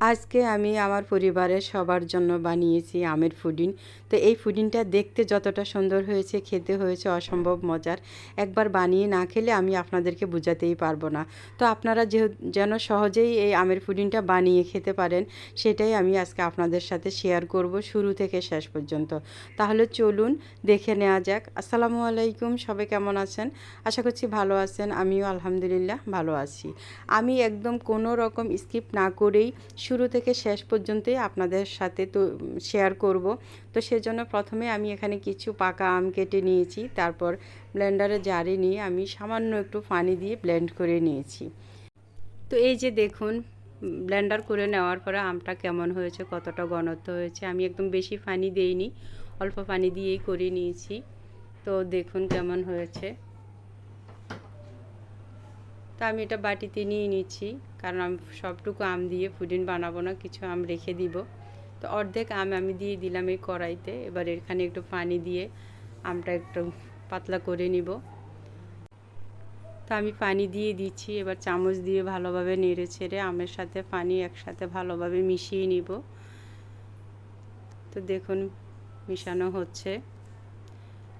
আজকে আমি আমার পরিবারের সবার জন্য বানিয়েছি আমের ফুডিন তো এই ফুডিনটা দেখতে যতটা সুন্দর হয়েছে, খেতে হয়েছে অসম্ভব মজার। একবার বানিয়ে না খেলে আমি আপনাদেরকে বোঝাতেই পারব না। তো আপনারা যে যেন সহজেই এই আমের ফুডিনটা বানিয়ে খেতে পারেন, সেটাই আমি আজকে আপনাদের সাথে শেয়ার করব শুরু থেকে শেষ পর্যন্ত। তাহলে চলুন দেখে নেওয়া যাক। আসসালামু আলাইকুম, সবাই কেমন আছেন? আশা করছি ভালো আছেন, আমিও আলহামদুলিল্লাহ ভালো আছি। আমি একদম কোনো রকম স্কিপ না করেই শুরু থেকে শেষ পর্যন্তই আপনাদের সাথে তো শেয়ার করব। তো সেজন্য প্রথমে আমি এখানে কিছু পাকা আম কেটে নিয়েছি, তারপর ব্লেন্ডারে জারে নিয়ে আমি সামান্য একটু পানি দিয়ে ব্লেন্ড করে নিয়েছি। তো এই যে দেখুন ব্লেন্ডার করে নেওয়ার পরে আমটা কেমন হয়েছে, কতটা ঘনত্ব হয়েছে, আমি একদম বেশি পানি দেইনি, অল্প পানি দিয়েই করে নিয়েছি। তো দেখুন কেমন হয়েছে। তো আমি এটা বাটিতে নিয়ে নিচ্ছি। কারণ আমি সবটুকু আম দিয়ে পুডিং বানাবো না, কিছু আম রেখে দিব। তো অর্ধেক আম আমি দিয়ে দিলাম এই কড়াইতে। এবার এখানে একটু পানি দিয়ে আমটা একটু পাতলা করে নিব। তো আমি পানি দিয়ে দিচ্ছি। এবার চামচ দিয়ে ভালোভাবে নেড়ে ছেড়ে আমের সাথে পানি একসাথে ভালোভাবে মিশিয়ে নিব। তো দেখুন, মিশানো হচ্ছে।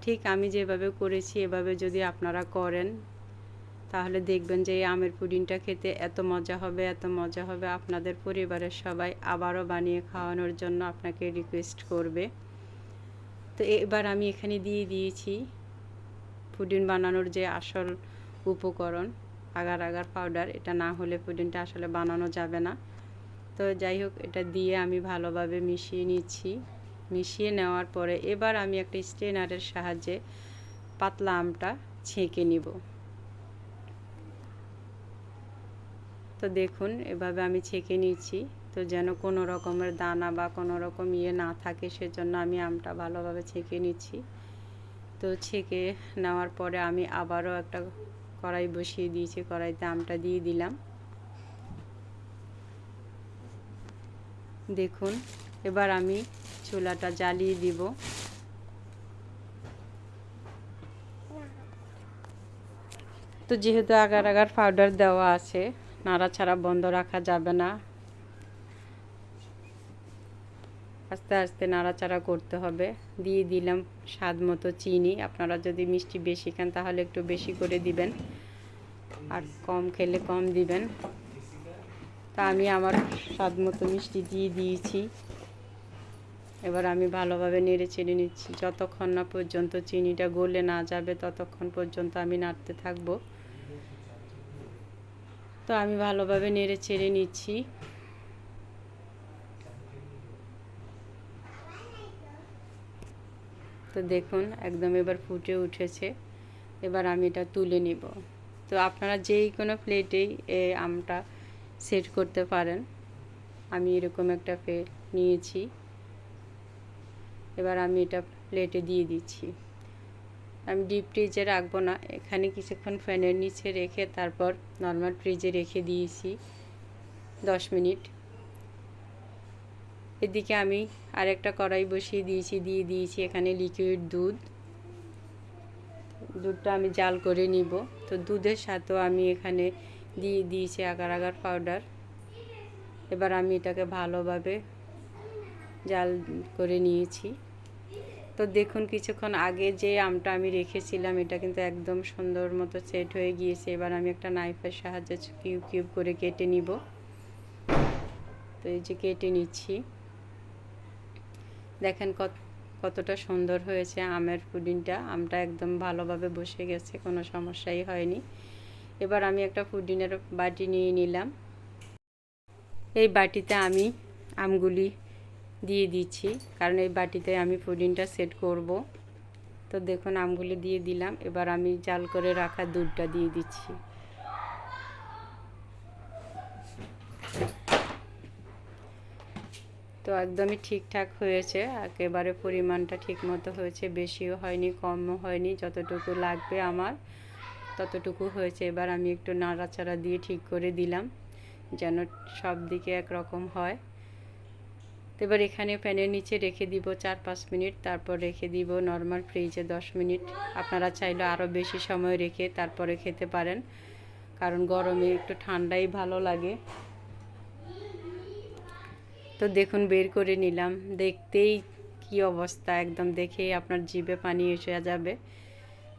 ঠিক আমি যেভাবে করেছি, এভাবে যদি আপনারা করেন তাহলে দেখবেন যে এই আমের পুডিংটা খেতে এত মজা হবে, এত মজা হবে। আপনাদের পরিবারের সবাই আবারও বানিয়ে খাওয়ানোর জন্য আপনাকে রিকোয়েস্ট করবে। তো এবার আমি এখানে দিয়ে দিয়েছি পুডিং বানানোর যে আসল উপকরণ, আগার আগার পাউডার এটা না হলে পুডিংটা আসলে বানানো যাবে না। তো যাই হোক, এটা দিয়ে আমি ভালোভাবে মিশিয়ে নিচ্ছি। মিশিয়ে নেওয়ার পরে এবার আমি একটা স্ট্রেনারের সাহায্যে পাতলা আমটা ছেঁকে নিব। তো দেখুন, এভাবে আমি ছেঁকে নিচ্ছি তো যেন কোনো রকমের দানা বা কোনো রকম ইয়ে না থাকে, সেজন্য আমি আমটা ভালোভাবে ছেঁকে নিচ্ছি। তো ছেঁকে নেওয়ার পরে আমি আবারও একটা কড়াই বসিয়ে দিয়েছি, কড়াইতে আমটা দিয়ে দিলাম। দেখুন, এবার আমি চুলাটা জ্বালিয়ে দিব। তো যেহেতু আগার আগার পাউডার দেওয়া আছে নাড়াচাড়া বন্ধ রাখা যাবে না। আস্তে আস্তে নাড়াচাড়া করতে হবে। দিয়ে দিলাম স্বাদ মতো চিনি। আপনারা যদি মিষ্টি বেশি খান, তাহলে একটু বেশি করে দিবেন। আর কম খেলে কম দিবেন। তা আমি আমার স্বাদ মতো মিষ্টি দিয়ে দিয়েছি। এবার আমি ভালোভাবে নেড়ে চেড়ে নিচ্ছি। যতক্ষণ না পর্যন্ত চিনিটা গলে না যাবে, ততক্ষণ পর্যন্ত আমি নাড়তে থাকব। তো আমি ভালোভাবে নেড়ে ছেড়ে নিচ্ছি। তো দেখুন, একদম এবার ফুটে উঠেছে। এবার আমি এটা তুলে নিব। তো আপনারা যেই কোনো প্লেটেই এ আমটা সেট করতে পারেন। আমি এরকম একটা প্লেট নিয়েছি। এবার আমি এটা প্লেটে দিয়ে দিচ্ছি। আমি ডিপ ফ্রিজে রাখব না। এখানে কিছুক্ষণ ফ্যানের নিচে রেখে তারপর নর্মাল ফ্রিজে রেখে দিয়েছি দশ মিনিট। এদিকে আমি আরেকটা কড়াই বসিয়ে দিয়েছি, দিয়ে দিয়েছি এখানে লিকুইড দুধ। দুধটা আমি জাল করে নিব। তো দুধের সাথেও আমি এখানে দিয়ে দিয়েছি আগার আগার পাউডার এবার আমি এটাকে ভালোভাবে জাল করে নিয়েছি। তো দেখুন কিছুক্ষণ আগে যে আমটা আমি রেখেছিলাম, এটা কিন্তু একদম সুন্দর মতো সেট হয়ে গিয়েছে। এবার আমি একটা নাইফের সাহায্যে কিউব কিউব করে কেটে নিব। তো এই যে কেটে নিচ্ছি। দেখেন কত, কতটা সুন্দর হয়েছে আমের পুডিংটা। আমটা একদম ভালোভাবে বসে গেছে, কোনো সমস্যাই হয়নি। এবার আমি একটা পুডিনের বাটি নিয়ে নিলাম। এই বাটিতে আমি আমগুলি দিয়ে দিচ্ছি। কারণ এই বাটিতে আমি পুডিংটা সেট করব। তো দেখুন, আমগুলি দিয়ে দিলাম। এবার আমি জাল করে রাখা দুধটা দিয়ে দিচ্ছি। তো একদমই ঠিকঠাক হয়েছে। একেবারে পরিমাণটা ঠিক মতো হয়েছে। বেশিও হয়নি, কমও হয়নি। যতটুকু লাগবে আমার, ততটুকু হয়েছে। এবার আমি একটু নাড়াচাড়া দিয়ে ঠিক করে দিলাম, যেন সব দিকে একরকম হয়। তো এবার এখানে প্যানের নিচে রেখে দিব চার পাঁচ মিনিট, তারপর রেখে দিব নর্মাল ফ্রিজে দশ মিনিট। আপনারা চাইলে আরও বেশি সময় রেখে তারপরে খেতে পারেন, কারণ গরমে একটু ঠান্ডাই ভালো লাগে। তো দেখুন, বের করে নিলাম। দেখতেই কি অবস্থা, একদম দেখেই আপনার জিভে পানি এসে যাবে।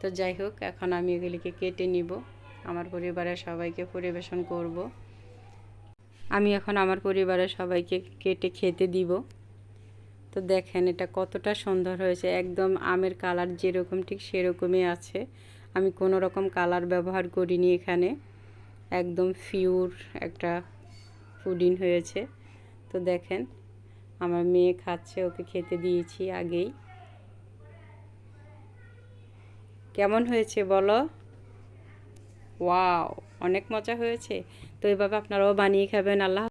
তো যাই হোক, এখন আমি এগুলিকে কেটে নিব। আমার পরিবারের সবাইকে পরিবেশন করব। আমি এখন আমার পরিবারের সবাইকে কেটে খেতে দিব। তো দেখেন এটা কতটা সুন্দর হয়েছে। একদম আমের কালার যেরকম, ঠিক সেরকমই আছে। আমি কোনো রকম কালার ব্যবহার করিনি এখানে। একদম ফিউর একটা পুডিং হয়েছে। তো দেখেন, আমার মেয়ে খাচ্ছে, ওকে খেতে দিয়েছি আগেই। কেমন হয়েছে বলো? ওয়াও, অনেক মজা হয়েছে। তো এভাবে আপনারাও বানিয়ে খাবেন আল্লাহ